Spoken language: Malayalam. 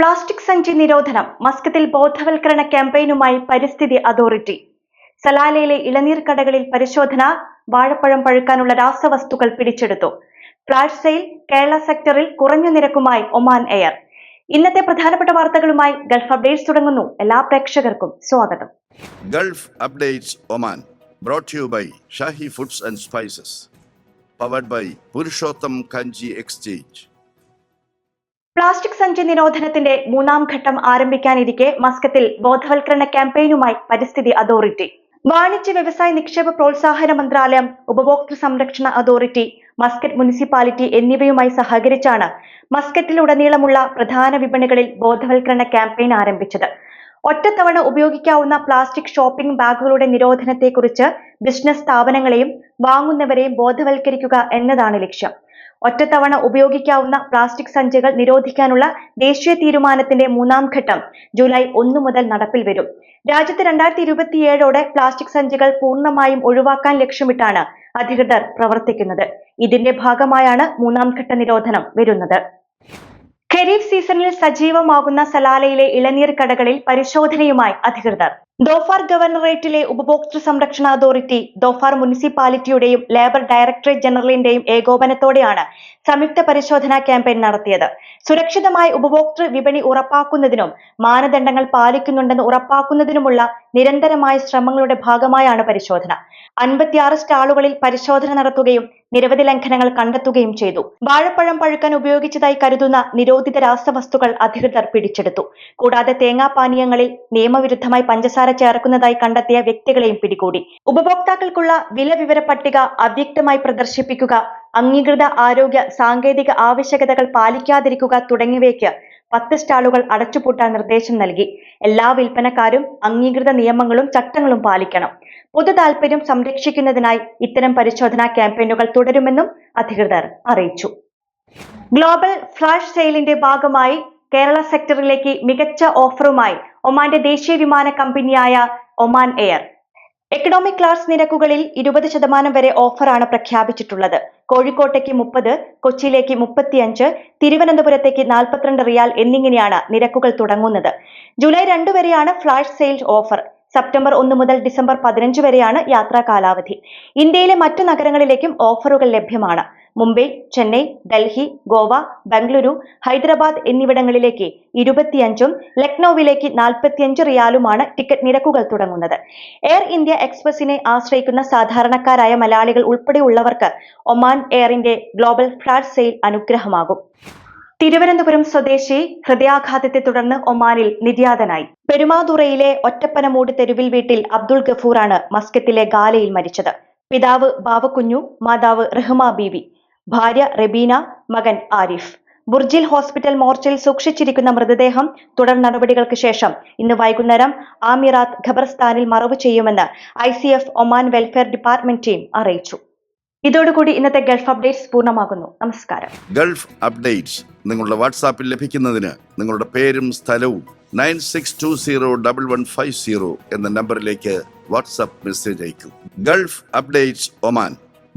പ്ലാസ്റ്റിക് സഞ്ചി നിരോധനം മസ്കത്തിൽ ബോധവൽക്കരണ ക്യാമ്പയിനുമായി പരിസ്ഥിതി അതോറിറ്റി. സലാലയിലെ ഇളനീർ കടകളിൽ പരിശോധന വാഴപ്പഴം പഴുക്കാനുള്ള രാസവസ്തുക്കൾ പിടിച്ചെടുത്തു. ഫ്ലാഷ് സെയിൽ കേരള സെക്ടറിൽ കുറഞ്ഞ നിരക്കുമായി ഒമാൻ എയർ. ഇന്നത്തെ പ്രധാനപ്പെട്ട വാർത്തകളുമായി ഗൾഫ് അപ്ഡേറ്റ്സ് തുടങ്ങുന്നു. എല്ലാ പ്രേക്ഷകർക്കും സ്വാഗതം. Gulf updates Oman brought you by Shahi foods and spices powered by Purushottam Kanji exchange. Plastic സഞ്ചി നിരോധനത്തിന്റെ മൂന്നാം ഘട്ടം ആരംഭിക്കാനിരിക്കെ മസ്കത്തിൽ ബോധവൽക്കരണ ക്യാമ്പയിനുമായി പരിസ്ഥിതി അതോറിറ്റി. വാണിജ്യ വ്യവസായ നിക്ഷേപ പ്രോത്സാഹന മന്ത്രാലയം ഉപഭോക്തൃ സംരക്ഷണ അതോറിറ്റി മസ്കറ്റ് മുനിസിപ്പാലിറ്റി എന്നിവയുമായി സഹകരിച്ചാണ് മസ്കറ്റിലുടനീളമുള്ള പ്രധാന വിപണികളിൽ ബോധവൽക്കരണ ക്യാമ്പയിൻ ആരംഭിച്ചത്. ഒറ്റത്തവണ ഉപയോഗിക്കാവുന്ന പ്ലാസ്റ്റിക് ഷോപ്പിംഗ് ബാഗുകളുടെ നിരോധനത്തെക്കുറിച്ച് ബിസിനസ് സ്ഥാപനങ്ങളെയും വാങ്ങുന്നവരെയും ബോധവൽക്കരിക്കുക എന്നതാണ് ലക്ഷ്യം. ഒറ്റത്തവണ ഉപയോഗിക്കാവുന്ന പ്ലാസ്റ്റിക് സഞ്ചികൾ നിരോധിക്കാനുള്ള ദേശീയ തീരുമാനത്തിന്റെ മൂന്നാം ഘട്ടം ജൂലൈ ഒന്ന് മുതൽ നടപ്പിൽ വരും. രാജ്യത്ത് രണ്ടായിരത്തി ഇരുപത്തിയേഴോടെ പ്ലാസ്റ്റിക് സഞ്ചികൾ പൂർണമായും ഒഴിവാക്കാൻ ലക്ഷ്യമിട്ടാണ് അധികൃതർ പ്രവർത്തിക്കുന്നത്. ഇതിന്റെ ഭാഗമായാണ് മൂന്നാം ഘട്ട നിരോധനം വരുന്നത്. ഖരീഫ് സീസണിൽ സജീവമാകുന്ന സലാലയിലെ ഇളനീർ കടകളിൽ പരിശോധനയുമായി അധികൃതർ. ദോഫാർ ഗവർണറേറ്റിലെ ഉപഭോക്തൃ സംരക്ഷണ അതോറിറ്റി ദോഫാർ മുനിസിപ്പാലിറ്റിയുടെയും ലേബർ ഡയറക്ടറേറ്റ് ജനറലിന്റെയും ഏകോപനത്തോടെയാണ് സംയുക്ത പരിശോധനാ ക്യാമ്പയിൻ നടത്തിയത്. സുരക്ഷിതമായ ഉപഭോക്തൃ വിപണി ഉറപ്പാക്കുന്നതിനും മാനദണ്ഡങ്ങൾ പാലിക്കുന്നുണ്ടെന്ന് ഉറപ്പാക്കുന്നതിനുമുള്ള നിരന്തരമായ ശ്രമങ്ങളുടെ ഭാഗമായാണ് പരിശോധന. അൻപത്തിയാറ് സ്റ്റാളുകളിൽ പരിശോധന നടത്തുകയും നിരവധി ലംഘനങ്ങൾ കണ്ടെത്തുകയും ചെയ്തു. വാഴപ്പഴം പഴുക്കാൻ ഉപയോഗിച്ചതായി കരുതുന്ന നിരോധിത രാസവസ്തുക്കൾ അധികൃതർ പിടിച്ചെടുത്തു. കൂടാതെ തേങ്ങാപാനീയങ്ങളിൽ നിയമവിരുദ്ധമായി പഞ്ചസാര ചേർക്കുന്നതായി കണ്ടെത്തിയ വ്യക്തികളെയും പിടികൂടി. ഉപഭോക്താക്കൾക്കുള്ള വില വിവര പട്ടിക അവ്യക്തമായി പ്രദർശിപ്പിക്കുക അംഗീകൃത ആരോഗ്യ സാങ്കേതിക ആവശ്യകതകൾ പാലിക്കാതിരിക്കുക തുടങ്ങിയവയ്ക്ക് പത്ത് സ്റ്റാളുകൾ അടച്ചുപൂട്ടാൻ നിർദ്ദേശം നൽകി. എല്ലാ വിൽപ്പനക്കാരും അംഗീകൃത നിയമങ്ങളും ചട്ടങ്ങളും പാലിക്കണം. പൊതു താൽപര്യം സംരക്ഷിക്കുന്നതിനായി ഇത്തരം പരിശോധനാ ക്യാമ്പയിനുകൾ തുടരുമെന്നും അധികൃതർ അറിയിച്ചു. ഗ്ലോബൽ ഫ്ലാഷ് സെയിലിന്റെ ഭാഗമായി കേരള സെക്ടറിലേക്ക് മികച്ച ഓഫറുമായി ഒമാന്റെ ദേശീയ വിമാന കമ്പനിയായ ഒമാൻ എയർ. എക്കണോമിക് ക്ലാസ് നിരക്കുകളിൽ ഇരുപത് ശതമാനം വരെ ഓഫറാണ് പ്രഖ്യാപിച്ചിട്ടുള്ളത്. കോഴിക്കോട്ടേക്ക് മുപ്പത് കൊച്ചിയിലേക്ക് മുപ്പത്തിയഞ്ച് തിരുവനന്തപുരത്തേക്ക് നാൽപ്പത്തിരണ്ട് റിയാൽ എന്നിങ്ങനെയാണ് നിരക്കുകൾ തുടങ്ങുന്നത്. ജൂലൈ രണ്ട് വരെയാണ് ഫ്ലാഷ് സെയിൽ ഓഫർ. സെപ്റ്റംബർ ഒന്ന് മുതൽ ഡിസംബർ പതിനഞ്ച് വരെയാണ് യാത്രാ കാലാവധി. ഇന്ത്യയിലെ മറ്റു നഗരങ്ങളിലേക്കും ഓഫറുകൾ ലഭ്യമാണ്. മുംബൈ ചെന്നൈ ഡൽഹി ഗോവ ബംഗളൂരു ഹൈദരാബാദ് എന്നിവിടങ്ങളിലേക്ക് ഇരുപത്തിയഞ്ചും ലക്നൌവിലേക്ക് നാൽപ്പത്തിയഞ്ച് റിയാലുമാണ് ടിക്കറ്റ് നിരക്കുകൾ തുടങ്ങുന്നത്. എയർ ഇന്ത്യ എക്സ്പ്രസിനെ ആശ്രയിക്കുന്ന സാധാരണക്കാരായ മലയാളികൾ ഉൾപ്പെടെയുള്ളവർക്ക് ഒമാൻ എയറിന്റെ ഗ്ലോബൽ ഫ്ലാറ്റ് സെയിൽ അനുഗ്രഹമാകും. തിരുവനന്തപുരം സ്വദേശി ഹൃദയാഘാതത്തെ തുടർന്ന് ഒമാനിൽ നിര്യാതനായി. പെരുമാതുറയിലെ ഒറ്റപ്പനമൂട് തെരുവിൽ വീട്ടിൽ അബ്ദുൾ ഗഫൂറാണ് മസ്കത്തിലെ ഗാലയിൽ മരിച്ചത്. പിതാവ് ബാവക്കുഞ്ഞു മാതാവ് റഹ്മ ബീവി. ഭാര്യ റബീന മകൻ ആരിഫ്. ബുർജിൽ ഹോസ്പിറ്റൽ മോർച്ചയിൽ സൂക്ഷിച്ചിരിക്കുന്ന മൃതദേഹം തുടർ നടപടികൾക്ക് ശേഷം ഇന്ന് വൈകുന്നേരം ആമിറാത്ത് ഖബർസ്ഥാനിൽ മറവ് ചെയ്യുമെന്ന് I C F Oman welfare department team അറിയിച്ചു. ഇതോടുകൂടി ഇന്നത്തെ ഗൾഫ് അപ്ഡേറ്റ്സ് പൂർണമാകുന്നു. നമസ്കാരം. ഗൾഫ് അപ്ഡേറ്റ്സ് നിങ്ങളുടെ വാട്സാപ്പിൽ ലഭിക്കുന്നതിന് നിങ്ങളുടെ പേരും സ്ഥലവും nine six two zero double one five zero എന്ന നമ്പറിലേക്ക് വാട്സാപ്പ് മെസ്സേജ് അയക്കും. Gulf updates Oman.